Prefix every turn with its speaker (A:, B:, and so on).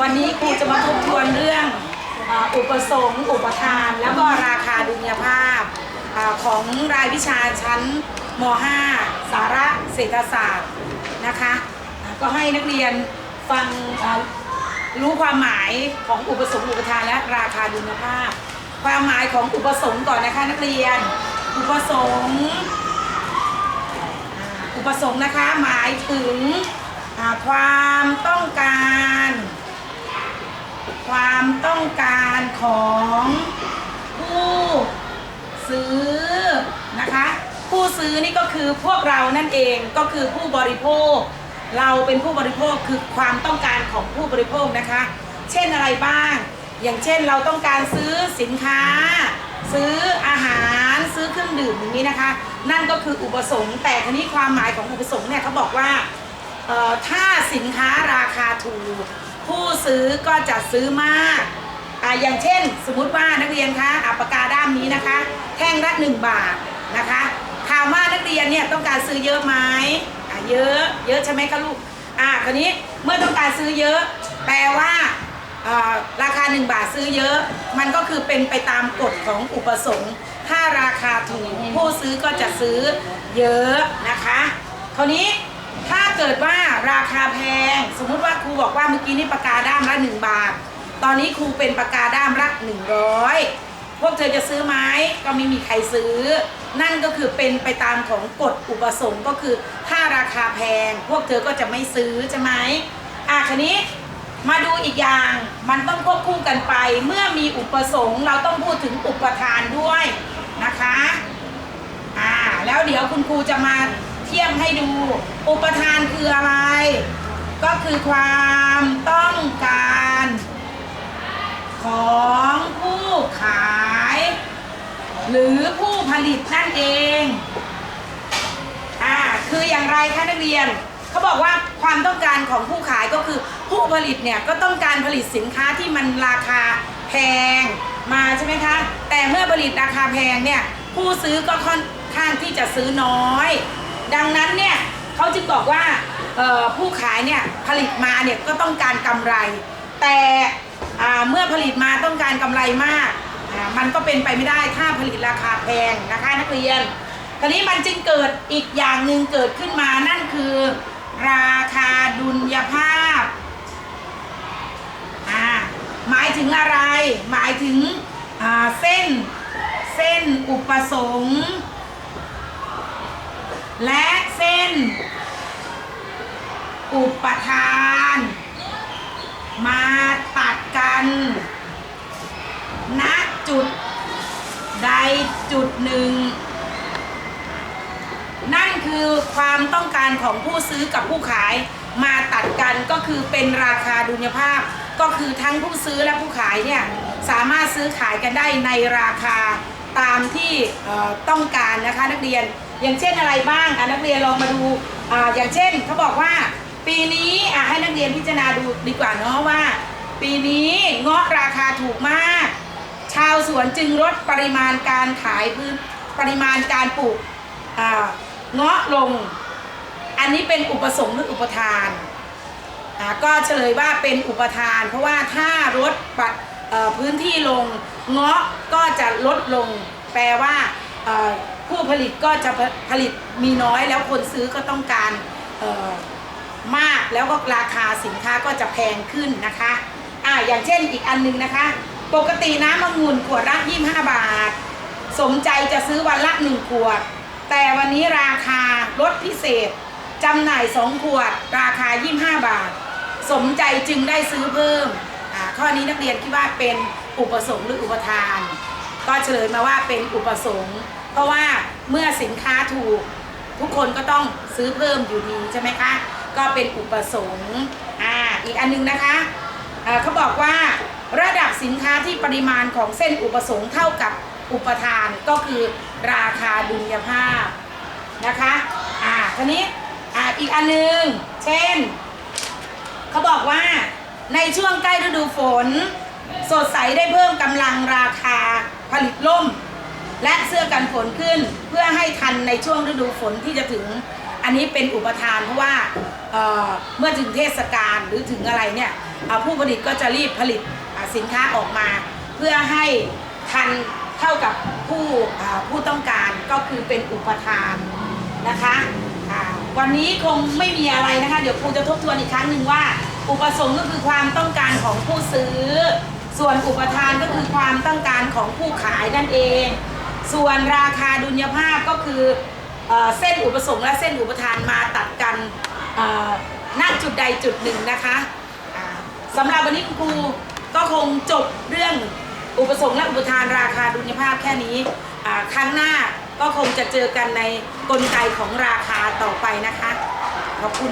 A: วันนี้ครูจะมาทบทวนเรื่องอุปสงค์อุปทาน แล้วก็ราคาดุลยภาพอของรายวิชาชั้นม .5 สาระเศรษฐศาสตร์นะคะ ก็ให้นักเรียนฟังรู้ความหมายของอุปสงค์อุปทานและราคาดุลยภาพ ความหมายของอุปสงค์ก่อนนะคะนักเรียน อุปสงค์อุปสงค์นะคะหมายถึงความต้องการ ความต้องการของผู้ซื้อนะคะ ผู้ซื้อนี่ก็คือพวกเรานั่นเองก็คือผู้บริโภค เราเป็นผู้บริโภคคือความต้องการของผู้บริโภคนะคะ เช่นอะไรบ้าง อย่างเช่นเราต้องการซื้อสินค้า ซื้ออาหารซื้อเครื่องดื่มอย่างนี้นะคะ นั่นก็คืออุปสงค์ แต่ทีนี้ความหมายของอุปสงค์เนี่ยเขาบอกว่าเอ่อถ้าสินค้าราคาถูก ผู้ซื้อก็จะซื้อมากอ่าอย่างเช่น สมมุติว่านักเรียนคะอะปากกาด้ามนี้นะคะ แท่งละ1บาทนะคะถามว่านักเรียนเนี่ยต้องการซื้อเยอะไหมอะเยอะเยอะใช่ไหมคะลูกอะคราวนี้เมื่อต้องการซื้อเยอะ แปลว่าอ่อราคา 1 บาทซื้อเยอะ มันก็คือเป็นไปตามกฎของอุปสงค์ถ้าราคาถูกผู้ซื้อก็จะซื้อเยอะนะคะคราวนี้ ถ้าเกิดว่าราคาแพง สมมุติว่าครูบอกว่าเมื่อกี้นี่ปากกาด้ามละ 1 บาท ตอนนี้ครูเป็นปากกาด้ามละ 100 พวกเธอจะซื้อไหมก็ไม่มีใครซื้อ นั่นก็คือเป็นไปตามของกฎอุปสงค์ก็คือถ้าราคาแพง พวกเธอก็จะไม่ซื้อใช่ไหมอะคันนี้มาดูอีกอย่างมันต้องควบคู่กันไป เมื่อมีอุปสงค์เราต้องพูดถึงอุปทานด้วยนะคะอ่าแล้วเดี๋ยวคุณครูจะมาเทียบให้ดู อุปทานคืออะไร ก็คือความต้องการ ของผู้ขาย หรือผู้ผลิตนั่นเองอ่าคืออย่างไรคะนักเรียนเขาบอกว่าความต้องการของผู้ขายก็คือผู้ผลิตเนี่ยก็ต้องการผลิตสินค้าที่มันราคาแพงมาใช่ไหมคะ แต่เมื่อผลิตราคาแพงเนี่ยผู้ซื้อก็ค่อนข้างที่จะซื้อน้อย ดังนั้นเนี่ยเขาจึงบอกว่า ผู้ขายเนี่ยผลิตมาเนี่ยก็ต้องการกำไร แต่เมื่อผลิตมาต้องการกำไรมาก มันก็เป็นไปไม่ได้ถ้าผลิตราคาแพงนะคะนักเรียนคราวนี้มันจึงเกิดอีกอย่างหนึ่งเกิดขึ้นมานั่นคือ ราคาดุลยภาพหมายถึงอะไร หมายถึงเส้นเส้นอุปสงค์และ อุปทาน มาตัดกันณจุดใดจุดหนึ่ง นั่นคือความต้องการของผู้ซื้อกับผู้ขายมาตัดกันก็คือเป็นราคาดุลยภาพ ก็คือทั้งผู้ซื้อและผู้ขายเนี่ยสามารถซื้อขายกันได้ในราคาตามที่ต้องการนะคะนักเรียน อย่างเช่นอะไรบ้างนักเรียนลองมาดูออย่างเช่นเขาบอกว่า ปีนี้อะให้นักเรียนพิจารณาดูดีกว่าเนาะว่า ปีนี้เงาะราคาถูกมาก ชาวสวนจึงลดปริมาณการขายพื้นปริมาณการปลูกเงาะลง อันนี้เป็นอุปสงค์หรืออุปทานอาก็เฉลยว่าเป็นอุปทาน เพราะว่าถ้าลดพื้นที่ลงเงาะก็จะลดลง แปลว่าผู้ผลิตก็จะผลิตมีน้อยแล้วคนซื้อก็ต้องการ มากแล้วก็ราคาสินค้าก็จะแพงขึ้นนะคะอ่าอย่างเช่นอีกอันหนึงนะคะ ปกติน้ำองุ่นขวดละ25 บาท สมใจจะซื้อวันละ 1 ขวด แต่วันนี้ราคาลดพิเศษจำหน่าย 2 ขวด ราคา 25 บาท สมใจจึงได้ซื้อเพิ่มอ่าข้อนี้นักเรียนคิดว่าเป็นอุปสงค์หรืออุปทาน ก็เฉลยมาว่าเป็นอุปสงค์ เพราะว่าเมื่อสินค้าถูก ทุกคนก็ต้องซื้อเพิ่มอยู่ดีใช่ไหมคะ ก็เป็นอุปสงค์อ่าอีกอันหนึงนะคะอ่าเขาบอกว่าระดับสินค้าที่ปริมาณของเส้นอุปสงค์เท่ากับอุปทานก็คือราคาดุลยภาพนะคะอ่าทีนี้อ่าอีกอันหนึง เช่นเขาบอกว่าในช่วงใกล้ฤดูฝน สดใสได้เพิ่มกำลังราคาผลิตล่ม และเสื้อกันฝนขึ้นเพื่อให้ทันในช่วงฤดูฝนที่จะถึง อันนี้เป็นอุปทานเพราะว่าเเมื่อถึงเทศกาลหรือถึงอะไรเนี่ยผู้ผลิตก็จะรีบผลิตสินค้าออกมา เพื่อให้ทันเท่ากับผู้ผู้ต้องการก็คือเป็นอุปทานนะคะวันนี้คงไม่มีอะไรนะคะ เดี๋ยวครูจะทบทวนอีกครั้งหนึ่งว่า อุปสงค์ก็คือความต้องการของผู้ซื้อ ส่วนอุปทานก็คือความต้องการของผู้ขายนั่นเอง ส่วนราคาดุลยภาพก็คือ เส้นอุปสงค์และเส้นอุปทานมาตัดกันณจุดใดจุดหนึ่งนะคะสำหรับวันนี้คุณครูก็คงจบเรื่องอุปสงค์และอุปทานราคาดุลยภาพแค่นี้ครั้งหน้าก็คงจะเจอกันในกลไกของราคาต่อไปนะคะขอบคุณ